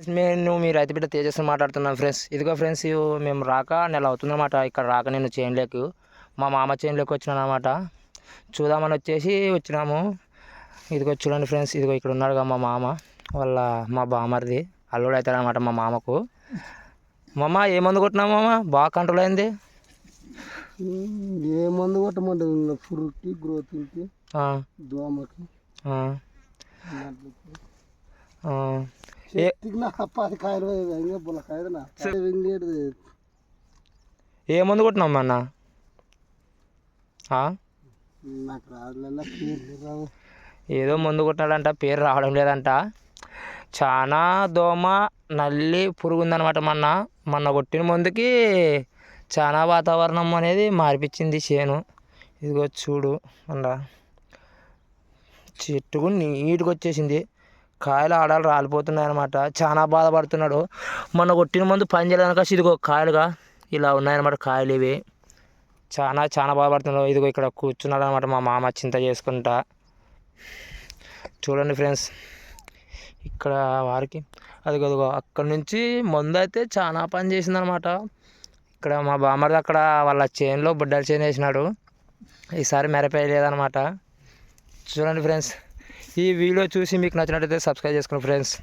నేను మీ రైతు బిడ్డ తేజస్ని మాట్లాడుతున్నాను ఫ్రెండ్స్ ఇదిగో ఫ్రెండ్స్ మేము రాక నెల అవుతుందన్నమాట. ఇక్కడ రాక నేను చేనులోకి మా మామ చేనులోకి వచ్చినాను అనమాట చూద్దామని వచ్చేసి వచ్చినాము. ఇదిగో చూడండి ఫ్రెండ్స్ ఇదిగో ఇక్కడ ఉన్నాడుగా మా మామ. వాళ్ళ మా బామర్ది అల్లుడు అవుతాడనమాట మా మామకు. మామ ఏ మందు కొట్టినా మామ? బాగా కంట్రోల్ అయింది. ఏ మందు కొట్టమంటే పురుగుకి గ్రోత్కి దోమకి. ఏ మందు కొట్టినావు అన్న? ఏదో మందు కొట్టినాడంట పేరు రావడం లేదంట. చాలా దోమ నల్లి పురుగు ఉందన్నమాట మొన్న మొన్న కొట్టిన మందుకి చాలా వాతావరణం అనేది మార్పించింది చేను. ఇదిగో చూడు అలా చెట్టుకు నీట్గా వచ్చేసింది. కాయలు ఆడాలు రాలిపోతున్నాయి అనమాట చాలా బాధపడుతున్నాడు. మొన్న కొట్టిన మందు పని చేయడానికి ఇదిగో కాయలుగా ఇలా ఉన్నాయన్నమాట కాయలు ఇవి. చాలా చాలా బాధపడుతున్నాడు. ఇదిగో ఇక్కడ కూర్చున్నాడు అనమాట మా మామ చింత చేసుకుంటా. చూడండి ఫ్రెండ్స్ ఇక్కడ వారికి అది అదిగో అక్కడి నుంచి మందు అయితే చాలా పని చేసింది అనమాట ఇక్కడ మా బామ్మర్ది అక్కడ వాళ్ళ చేనులో బుడ్డల చేను వేసినాడు. ఈసారి మెరపేయలేదనమాట చూడండి ఫ్రెండ్స్ ఈ వీడియో చూసి మీకు నచ్చినట్టయితే సబ్స్క్రైబ్ చేసుకోండి ఫ్రెండ్స్.